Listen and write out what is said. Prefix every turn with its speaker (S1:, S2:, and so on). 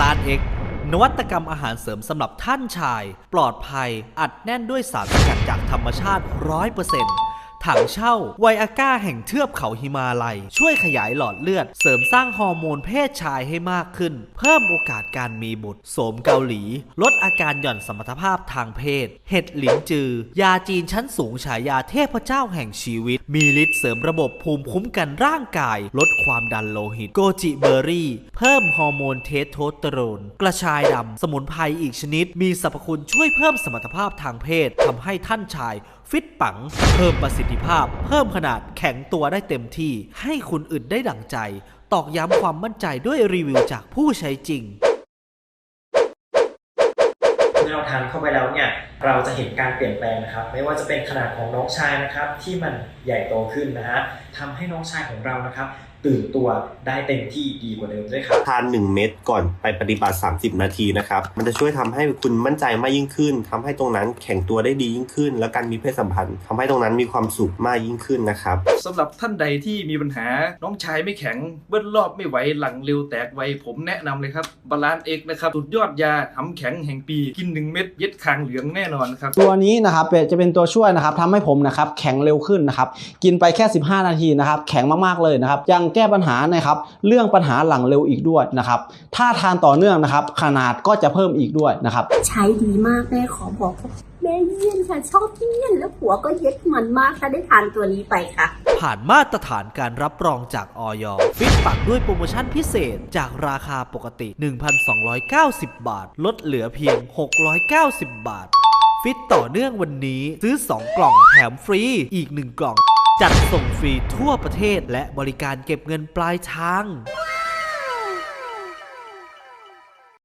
S1: ลานเอ็กนวัตกรรมอาหารเสริมสำหรับท่านชาย ปลอดภัย อัดแน่นด้วยสารสกัดจากธรรมชาติ 100% ถังเช่าไวอาก้าแห่งเทือกเขาฮิมาลัย ช่วยขยายหลอดเลือด เสริมสร้างฮอร์โมนเพศชายให้มากขึ้น เพิ่มโอกาสการมีบุตร โสมเกาหลี ลดอาการหย่อนสมรรถภาพทางเพศ เห็ดหลินจือ ยาจีนชั้นสูงฉายาเทพเจ้าแห่งชีวิต มีฤทธิ์เสริมระบบภูมิคุ้มกันร่างกาย ลดความดันโลหิต โกจิเบอร์รี่ เพิ่มฮอร์โมนเทสโทสเตอโรน กระชายดำ สมุนไพรอีกชนิด มีสรรพคุณช่วยเพิ่มสมรรถภาพทางเพศทำให้ท่านชาย ฟิตปัง เพิ่มประสิทธิภาพ เพิ่มขนาดแข็งตัวได้เต็มที่ ให้คุณอึดได้ดั่งใจ ตอกย้ำความมั่นใจด้วยรีวิวจากผู้ใช้จริง
S2: เมื่อเราทานเข้าไปแล้วเนี่ยเราจะเห็นการเปลี่ยนแปลงนะครับ ไม่ว่าจะเป็นขนาดของน้องชายนะครับที่มันใหญ่โตขึ้นนะฮะทำให้น้องชายของเรานะครับตื่นตัวได้เต็มที่ดีกว่าเดิมด้วยครับ
S3: ทาน 1 เม็ดก่อนไปปฏิบัติ 30 นาทีนะครับ มันจะช่วยทำให้คุณมั่นใจมากยิ่งขึ้นทำให้ตรงนั้นแข็งตัวได้ดียิ่งขึ้น และการมีเพศสัมพันธ์ทำให้ตรงนั้นมีความสุขมากยิ่งขึ้นนะครับ
S4: สำหรับท่านใดที่มีปัญหาน้องชายไม่แข็งเบิ้ลรอบไม่ไหวหลังเร็วแตกไวผมแนะนำเลยครับบาลานเอ็กนะครับสุดยอดยาทำแข็งแห่งปีกิน 1 เม็ดเย็ดคางเหลืองแน่นอนครับ
S5: ตัวนี้นะครับเป็นจะเป็นตัวช่วยนะครับทำให้ผมนะครับแข็งเร็วขึ้นนะครับกินไปแค่ 15 นาทีนะครับแข็งมากๆเลยนะครับยังแก้ปัญหานะครับ เรื่องปัญหาหลังเร็วอีกด้วยนะครับ ถ้าทานต่อเนื่องนะครับ ขนาดก็จะเพิ่มอีกด้วยนะครับ
S6: ใช้ดีมากแม่ขอบอกว่าแม่เยี่ยนค่ะชอบเยี่ยนแล้วผัวก็เย็ดมันมากถ้าได้ทานตัวนี้ไปค่ะ
S1: ผ่านมาตรฐานการรับรองจากออยฟิตปังด้วยโปรโมชั่นพิเศษจากราคาปกติ 1,290 บาท ลดเหลือเพียง 690 บาท ฟิตต่อเนื่องวันนี้ซื้อ 2 กล่องแถมฟรีอีก 1 กล่อง จัดส่งฟรีทั่วประเทศและบริการเก็บเงินปลายทาง